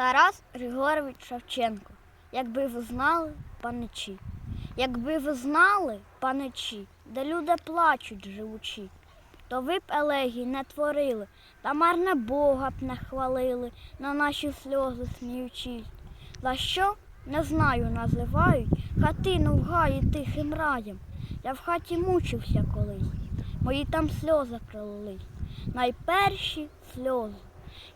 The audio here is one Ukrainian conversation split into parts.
Тарас Григорович Шевченко. Якби ви знали, паничі, якби ви знали, паничі, де люди плачуть живучи, то ви б елегій не творили, та марне Бога б не хвалили, на наші сльози сміючись. За що? Не знаю, називають хатину в гаї тихим раєм. Я в хаті мучився колись, мої там сльози пролились, найперші сльози.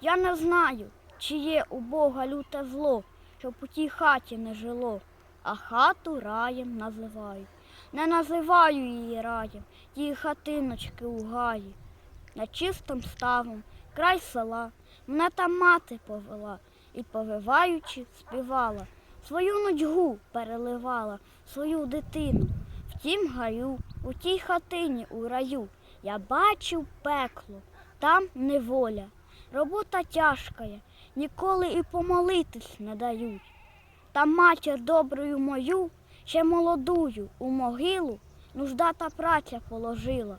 Я не знаю, чи є у Бога люте зло, щоб у тій хаті не жило, а хату раєм називають. Не називаю її раєм, тії хатиночки у гаї. На чистим ставом, край села, мене там мати повела і, повиваючи, співала, свою нудьгу переливала, свою дитину. В тім гаю, у тій хатині у раю, я бачив пекло, там неволя. Робота тяжка, є, ніколи і помолитись не дають. Та матір доброю мою, ще молодую, у могилу нужда та праця положила.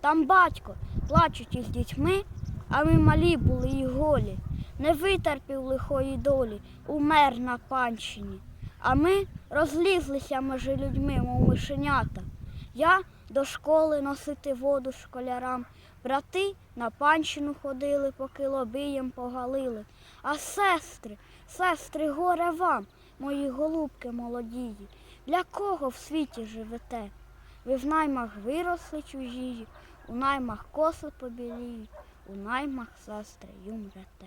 Там батько, плачуть із дітьми, а ми малі були і голі. Не витерпів лихої долі, умер на панщині. А ми розлізлися між людьми, мов мишенята. Я до школи носити воду школярам, брати на панщину ходили, поки лобієм погалили. А сестри, сестри, горе вам, мої голубки молодії, для кого в світі живете? Ви в наймах виросли чужії, у наймах коси побіліють, у наймах сестри юмрете.